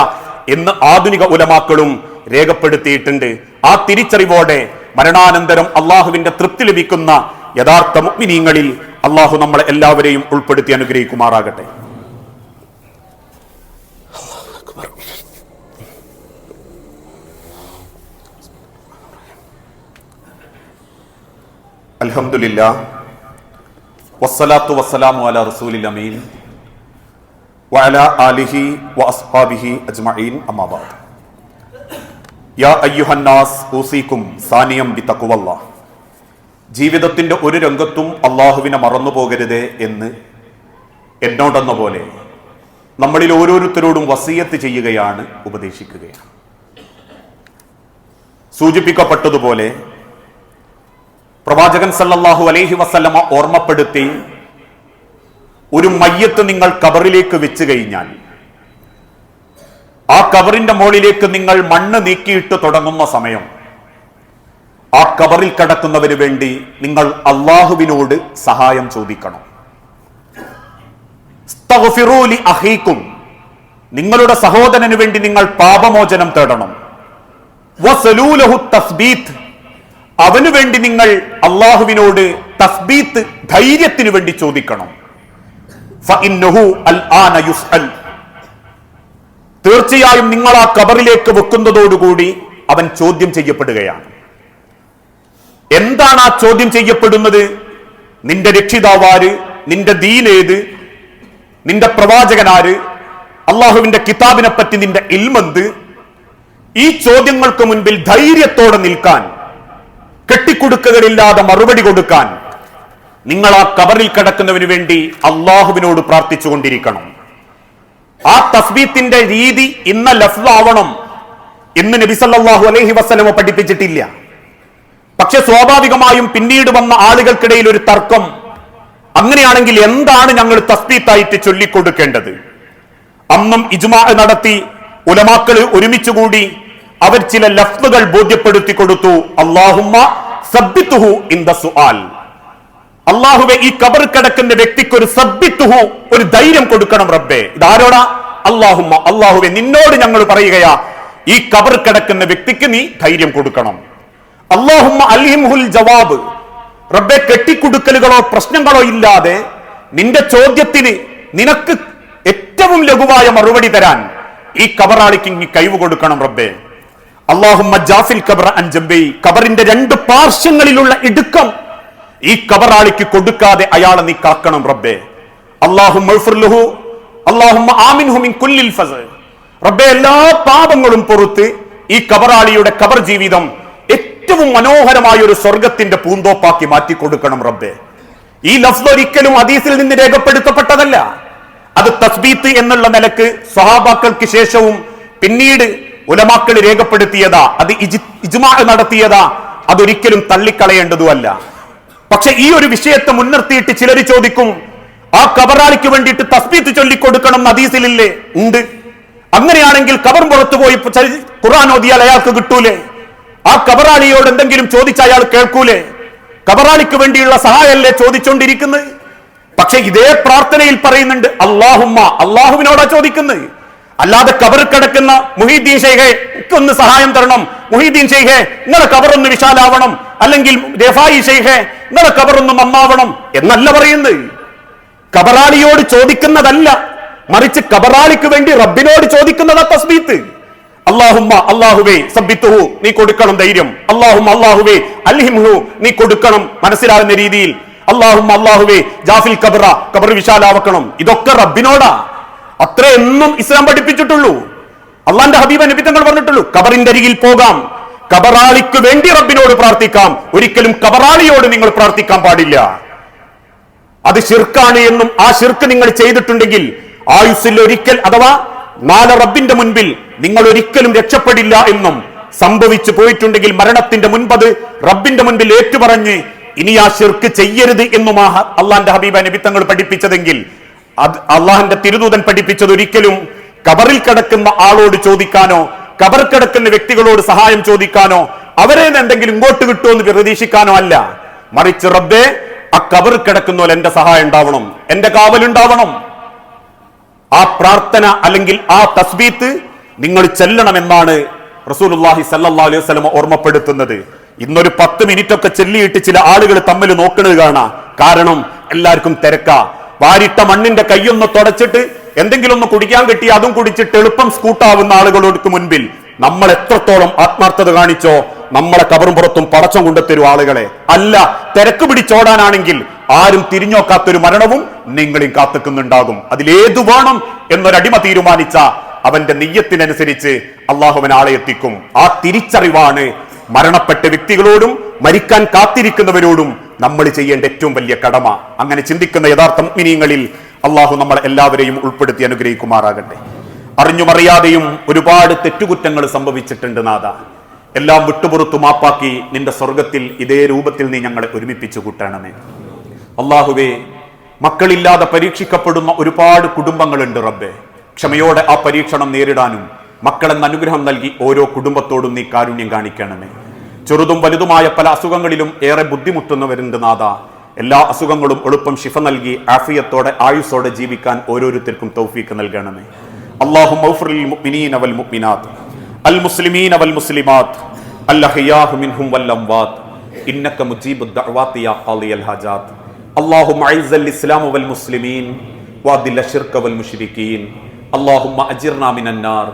എന്ന് ആധുനിക ഉലമാക്കളും രേഖപ്പെടുത്തിയിട്ടുണ്ട്. ആ തിരിച്ചറിവോടെ മരണാനന്തരം അള്ളാഹുവിന്റെ തൃപ്തി ലഭിക്കുന്ന യഥാർത്ഥ മുഗ്മിനീങ്ങളിൽ അള്ളാഹു നമ്മളെ എല്ലാവരെയും ഉൾപ്പെടുത്തി അനുഗ്രഹിക്കുമാറാകട്ടെ. അൽഹംദുലില്ലാ വസ്സലാത്തു വസ്സലാമു അല റസൂലിൽ അമീൻ വഅല ആലിഹി വഅസ്ഹാബിഹി അജ്മഈൻ അമ്മാബാദ് യാ അയ്യുഹന്നാസ് ഊസീക്കും സാനിയം ബി തക്കുവല്ല ജീവിതത്തിന്റെ ഒരു രംഗത്തും അള്ളാഹുവിനെ മറന്നു പോകരുതേ എന്ന് എന്നോടെന്ന പോലെ നമ്മളിൽ ഓരോരുത്തരോടും വസീയത്ത് ചെയ്യുകയാണ് ഉപദേശിക്കുകയാണ്. സൂചിപ്പിക്കപ്പെട്ടതുപോലെ പ്രവാചകൻ സല്ലാഹു അലൈഹി വസല്ലമ ഓർമ്മപ്പെടുത്തി ഒരു മയ്യത്ത് നിങ്ങൾ കബറിലേക്ക് വെച്ച് കഴിഞ്ഞാൽ ആ കബറിന്റെ മുകളിലേക്ക് നിങ്ങൾ മണ്ണ് നീക്കിയിട്ട് തുടങ്ങുന്ന സമയം ആ കബറിൽ കിടക്കുന്നവന് വേണ്ടി നിങ്ങൾ അള്ളാഹുവിനോട് സഹായം ചോദിക്കണം. അഹീക്കും നിങ്ങളുടെ സഹോദരന് വേണ്ടി നിങ്ങൾ പാപമോചനം തേടണം. അവനു വേണ്ടി നിങ്ങൾ അള്ളാഹുവിനോട് തസ്ബീത്ത് ധൈര്യത്തിന് വേണ്ടി ചോദിക്കണം. തീർച്ചയായും നിങ്ങൾ ആ കബറിലേക്ക് വെക്കുന്നതോടുകൂടി അവൻ ചോദ്യം ചെയ്യപ്പെടുകയാണ്. എന്താണ് ആ ചോദ്യം ചെയ്യപ്പെടുന്നത്? നിന്റെ രക്ഷിതാവാര് നിന്റെ ദീനേത് നിന്റെ പ്രവാചകനാര് അള്ളാഹുവിന്റെ കിതാബിനെ പറ്റി നിന്റെ ഇൽമന്ത്? ഈ ചോദ്യങ്ങൾക്ക് മുൻപിൽ ധൈര്യത്തോടെ നിൽക്കാൻ കെട്ടിക്കൊടുക്കുകളില്ലാതെ മറുപടി കൊടുക്കാൻ നിങ്ങൾ ആ കബറിൽ കിടക്കുന്നതിന് വേണ്ടി അള്ളാഹുവിനോട് പ്രാർത്ഥിച്ചുകൊണ്ടിരിക്കണം. ആ തസ്ബീത്തിന്റെ രീതി ഇന്ന ലഫ്ലാവണം എന്ന് നബിസല്ലാഹു അലഹി വസല്ലമ പഠിപ്പിച്ചിട്ടില്ല. പക്ഷെ സ്വാഭാവികമായും പിന്നീട് വന്ന ആളുകൾക്കിടയിൽ ഒരു തർക്കം. അങ്ങനെയാണെങ്കിൽ എന്താണ് ഞങ്ങൾ തസ്ബീത്തായിട്ട് ചൊല്ലിക്കൊടുക്കേണ്ടത്? അന്നും ഇജ്മാ നടത്തി ഉലമാക്കൾ ഒരുമിച്ചുകൂടി അവർ ചില ലഫ്ലുകൾ ബോധ്യപ്പെടുത്തി കൊടുത്തു. അള്ളാഹുമ്മ ഇൻ ദ സുആൽ. അള്ളാഹുവെ ഈ കബർ കിടക്കുന്ന വ്യക്തിക്ക് ഒരു സബ്ബിത്തുഹു ഒരു ധൈര്യം കൊടുക്കണം റബ്ബേ. ഇതാരോടാ? അള്ളാഹുമ്മ അള്ളാഹുവെ നിന്നോട് ഞങ്ങൾ പറയുകയാ ഈ കബർ കിടക്കുന്ന വ്യക്തിക്ക് നീ ധൈര്യം കൊടുക്കണം. അള്ളാഹുമ്മ അൽഹിംഹുൽ ജവാബ്. റബ്ബെ കെട്ടിക്കുടുക്കലുകളോ പ്രശ്നങ്ങളോ ഇല്ലാതെ നിന്റെ ചോദ്യത്തിന് നിനക്ക് ഏറ്റവും ലഘുവായ മറുപടി തരാൻ ഈ കബറാളിക്ക് നീ കഴിവ് കൊടുക്കണം റബ്ബെ. അള്ളാഹുമ്മ ജാഫിൽ കബർ അഞ്ചമ്പി കബറിന്റെ രണ്ട് പാർശ്വങ്ങളിലുള്ള ഇടുക്കം. ഈ കബറാളിക്ക് കൊടുക്കാതെ അയാളെ നീ കാക്കണം റബ്ബെ. കുല്ലിൽ റബ്ബെ എല്ലാ പാപങ്ങളും പുറത്ത് ഈ കബറാളിയുടെ കബർ ജീവിതം ഏറ്റവും മനോഹരമായ ഒരു സ്വർഗത്തിന്റെ പൂന്തോപ്പാക്കി മാറ്റി കൊടുക്കണം റബ്ബെ. ഈ ലഫ്സ് ഒരിക്കലും അതീസിൽ നിന്ന് രേഖപ്പെടുത്തപ്പെട്ടതല്ല. അത് തസ്ബീത്ത് എന്നുള്ള നിലയ്ക്ക് സ്വഹാബാക്കൾക്ക് ശേഷവും പിന്നീട് ഉലമാക്കൾ രേഖപ്പെടുത്തിയതാ അത് ഇജുമാ നടത്തിയതാ അതൊരിക്കലും തള്ളിക്കളയേണ്ടതുമല്ല. പക്ഷെ ഈ ഒരു വിഷയത്തെ മുൻനിർത്തിയിട്ട് ചിലർ ചോദിക്കും ആ കബറാളിക്ക് വേണ്ടിയിട്ട് തസ്ബീത്ത് ചൊല്ലിക്കൊടുക്കണം നദീസിലില്ലേ ഉണ്ട്. അങ്ങനെയാണെങ്കിൽ കബർ പുറത്തു പോയി ഖുർആൻ ഓതിയാൽ അയാൾക്ക് കിട്ടൂലേ? ആ കബറാളിയോട് എന്തെങ്കിലും ചോദിച്ച അയാൾ കേൾക്കൂലേ? കബറാളിക്ക് വേണ്ടിയുള്ള സഹായമല്ലേ ചോദിച്ചുകൊണ്ടിരിക്കുന്നത് പക്ഷെ ഇതേ പ്രാർത്ഥനയിൽ പറയുന്നുണ്ട് അള്ളാഹുമ്മ അള്ളാഹുവിനോടാ ചോദിക്കുന്നത്. അല്ലാതെ കബർ കിടക്കുന്ന മുഹീദ്ദീൻ ഷെയ്ഖെ ഒന്ന് സഹായം തരണം. മുഹീദ്ദീൻ ഷെയ്ഖെ നിങ്ങളെ കബറൊന്ന് വിശാലാവണം. അല്ലെങ്കിൽ രഫായി ഷെയ്ഖെ നിങ്ങളെ കബറൊന്ന് മമ്മാവണം എന്നല്ല പറയുന്നത്. കബറാളിയോട് ചോദിക്കുന്നതല്ല. മറിച്ച് കബറാളിക്ക് വേണ്ടി റബ്ബിനോട് ചോദിക്കുന്നതാ തസ്ബീത്ത്. അള്ളാഹുമ്മ അള്ളാഹുവേ സബ്ബിത്തുഹു നീ കൊടുക്കണം ധൈര്യം. അള്ളാഹുമ്മ അള്ളാഹുവേ അൽഹിംഹു നീ കൊടുക്കണം മനസ്സിലാകുന്ന രീതിയിൽ. അള്ളാഹുമ്മ അള്ളാഹുവേ ജാഫിൽ കബറ കബർ വിശാലാവക്കണം. ഇതൊക്കെ റബ്ബിനോടാ. അത്ര എന്നും ഇസ്ലാം പഠിപ്പിച്ചിട്ടുള്ളൂ. അള്ളാന്റെ ഹബീബ നബിത്തങ്ങൾ പറഞ്ഞിട്ടുള്ളൂ കബറിന്റെ അരികിൽ പോകാം. കബറാളിക്ക് വേണ്ടി റബ്ബിനോട് പ്രാർത്ഥിക്കാം. ഒരിക്കലും കബറാളിയോട് നിങ്ങൾ പ്രാർത്ഥിക്കാൻ പാടില്ല. അത് ഷിർക്കാണ് എന്നും ആ ശിർക്ക് നിങ്ങൾ ചെയ്തിട്ടുണ്ടെങ്കിൽ ആയുസ്സിൽ ഒരിക്കൽ അഥവാ നാല് റബ്ബിന്റെ മുൻപിൽ നിങ്ങൾ ഒരിക്കലും രക്ഷപ്പെടില്ല എന്നും സംഭവിച്ചു പോയിട്ടുണ്ടെങ്കിൽ മരണത്തിന്റെ മുൻപത് റബ്ബിന്റെ മുൻപിൽ ഏറ്റുപറഞ്ഞ് ഇനി ആ ശിർക്ക് ചെയ്യരുത് എന്നുമാ അള്ളാന്റെ ഹബീബ നബിത്തങ്ങൾ പഠിപ്പിച്ചതെങ്കിൽ അത് അള്ളാഹിന്റെ തിരുദൂതൻ പഠിപ്പിച്ചത് ഒരിക്കലും കബറിൽ കിടക്കുന്ന ആളോട് ചോദിക്കാനോ കബർ കിടക്കുന്ന വ്യക്തികളോട് സഹായം ചോദിക്കാനോ അവരെ എന്തെങ്കിലും ഇങ്ങോട്ട് കിട്ടുമോ എന്ന് പ്രതീക്ഷിക്കാനോ അല്ല. മറിച്ച് റബ്ബേ ആ കബർ കിടക്കുന്ന പോലെ എന്റെ സഹായം ഉണ്ടാവണം എന്റെ കാവലുണ്ടാവണം ആ പ്രാർത്ഥന അല്ലെങ്കിൽ ആ തസ്ബീത്ത് നിങ്ങൾ ചെല്ലണമെന്നാണ് റസൂലുള്ളാഹി സല്ലാ അലൈഹി വസല്ലം ഓർമ്മപ്പെടുത്തുന്നത്. ഇന്നൊരു പത്ത് മിനിറ്റ് ഒക്കെ ചെല്ലിയിട്ട് ചില ആളുകൾ തമ്മിൽ നോക്കുന്നത് കാണാം. കാരണം എല്ലാവർക്കും തിരക്ക. വാരിട്ട മണ്ണിന്റെ കൈയൊന്ന് തുടച്ചിട്ട് എന്തെങ്കിലും ഒന്ന് കുടിക്കാൻ കിട്ടി അതും കുടിച്ചിട്ട് എളുപ്പം സ്കൂട്ടാവുന്ന ആളുകൾക്ക് മുൻപിൽ. നമ്മൾ എത്രത്തോളം ആത്മാർത്ഥത കാണിച്ചോ നമ്മളെ കബറും പുറത്തും പടച്ചം കൊണ്ടെത്തരും ആളുകളെ. അല്ല തിരക്ക് പിടിച്ചോടാനാണെങ്കിൽ ആരും തിരിഞ്ഞോക്കാത്തൊരു മരണവും നിങ്ങളും കാത്തുക്കുന്നുണ്ടാകും. അതിലേതു വേണം എന്നൊരടിമ തീരുമാനിച്ച അവന്റെ നെയ്യത്തിനനുസരിച്ച് അള്ളാഹുവൻ ആളെ എത്തിക്കും. ആ തിരിച്ചറിവാണ് മരണപ്പെട്ട വ്യക്തികളോടും മരിക്കാൻ കാത്തിരിക്കുന്നവരോടും നമ്മൾ ചെയ്യേണ്ട ഏറ്റവും വലിയ കടമ. അങ്ങനെ ചിന്തിക്കുന്ന യഥാർത്ഥ മിനിയങ്ങളിൽ അള്ളാഹു നമ്മൾ എല്ലാവരെയും ഉൾപ്പെടുത്തി അനുഗ്രഹിക്കുമാറാകട്ടെ. അറിഞ്ഞുമറിയാതെയും ഒരുപാട് തെറ്റുകുറ്റങ്ങൾ സംഭവിച്ചിട്ടുണ്ട് നാഥ. എല്ലാം വിട്ടുപുറത്തു മാപ്പാക്കി നിന്റെ സ്വർഗത്തിൽ ഇതേ രൂപത്തിൽ നീ ഞങ്ങളെ ഒരുമിപ്പിച്ച് കൂട്ടണമേ. അള്ളാഹുവേ മക്കളില്ലാതെ പരീക്ഷിക്കപ്പെടുന്ന ഒരുപാട് കുടുംബങ്ങളുണ്ട് റബ്ബെ. ക്ഷമയോടെ ആ പരീക്ഷണം നേരിടാനും മക്കളെന്ന അനുഗ്രഹം നൽകി ഓരോ കുടുംബത്തോടും നീ കാരുണ്യം കാണിക്കണമേ ചെറുതും വലുതുമായ പല അസുഖങ്ങളിലും ഏറെ ബുദ്ധിമുട്ടുന്നവരുണ്ട് നാഥ എല്ലാ അസുഖങ്ങളും എളുപ്പം ശിഫ നൽകി ആഫിയത്തോടെ ആയുസ്സോടെ ജീവിക്കാൻ ഓരോരുത്തർക്കും തൗഫീക്ക് നൽകണമേ അള്ളാഹു മുഅ്മിനീന വൽ മുഅ്മിനാത്ത് അൽ മുസ്ലിമീന വൽ മുസ്ലിമാത്ത് അൽ അഹ്യാഹു മിൻഹും വൽ അംവാത്ത് ഇന്നക മുജീബുദ് ദഅവാതി യാ ഖാളിയൽ ഹാജാത്ത് اللهم اعز الاسلام والمسلمين واذل الشرك والمشركين اللهم اجرنا من النار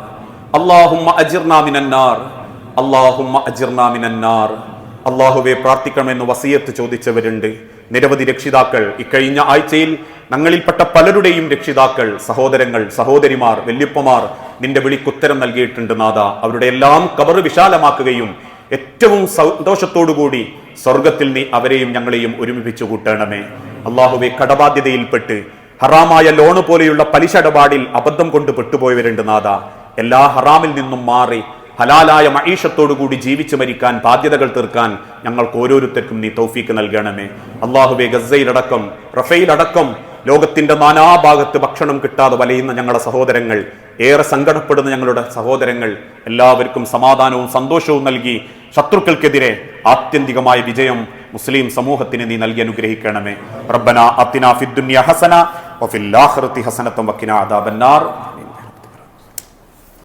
അള്ളാഹുവെ പ്രാർത്ഥിക്കണമെന്ന് വസീയത്ത് ചോദിച്ചവരുണ്ട്. നിരവധി രക്ഷിതാക്കൾ ഇക്കഴിഞ്ഞ ആഴ്ചയിൽ ഞങ്ങളിൽപ്പെട്ട പലരുടെയും രക്ഷിതാക്കൾ സഹോദരങ്ങൾ സഹോദരിമാർ വല്യപ്പമാർ നിന്റെ വിളിക്കുത്തരം നൽകിയിട്ടുണ്ട് നാഥ. അവരുടെ എല്ലാം കബർ വിശാലമാക്കുകയും ഏറ്റവും സന്തോഷത്തോടുകൂടി സ്വർഗത്തിൽ നീ അവരെയും ഞങ്ങളെയും ഒരുമിപ്പിച്ചു കൂട്ടണമേ. അള്ളാഹുവെ കടബാധ്യതയിൽപ്പെട്ട് ഹറാമായ ലോണ് പോലെയുള്ള പലിശ ഇടപാടിൽ അബദ്ധം കൊണ്ട് പെട്ടുപോയവരുണ്ട് നാഥ. എല്ലാ ഹറാമിൽ നിന്നും മാറി ഹലാലായ മഹീഷത്തോടുകൂടി ജീവിച്ചു മരിക്കാൻ ബാധ്യതകൾ തീർക്കാൻ ഞങ്ങൾക്ക് ഓരോരുത്തർക്കും നീ തൗഫീക്ക് നൽകണമേ. അള്ളാഹുബെ ഗസയിലടക്കം റഫയിലടക്കം ലോകത്തിന്റെ നാനാഭാഗത്ത് ഭക്ഷണം കിട്ടാതെ വലയുന്ന ഞങ്ങളുടെ സഹോദരങ്ങൾ ഏറെ സങ്കടപ്പെടുന്ന ഞങ്ങളുടെ സഹോദരങ്ങൾ എല്ലാവർക്കും സമാധാനവും സന്തോഷവും നൽകി ശത്രുക്കൾക്കെതിരെ ആത്യന്തികമായ വിജയം മുസ്ലിം സമൂഹത്തിന് നീ നൽകി അനുഗ്രഹിക്കണമേ. റബ്ബന അത്തിന ഫിദ്ദുന്യ ഹസന വഫിൽ ആഖിറതി ഹസനത്തും വഖിന അദാബന്നാർ.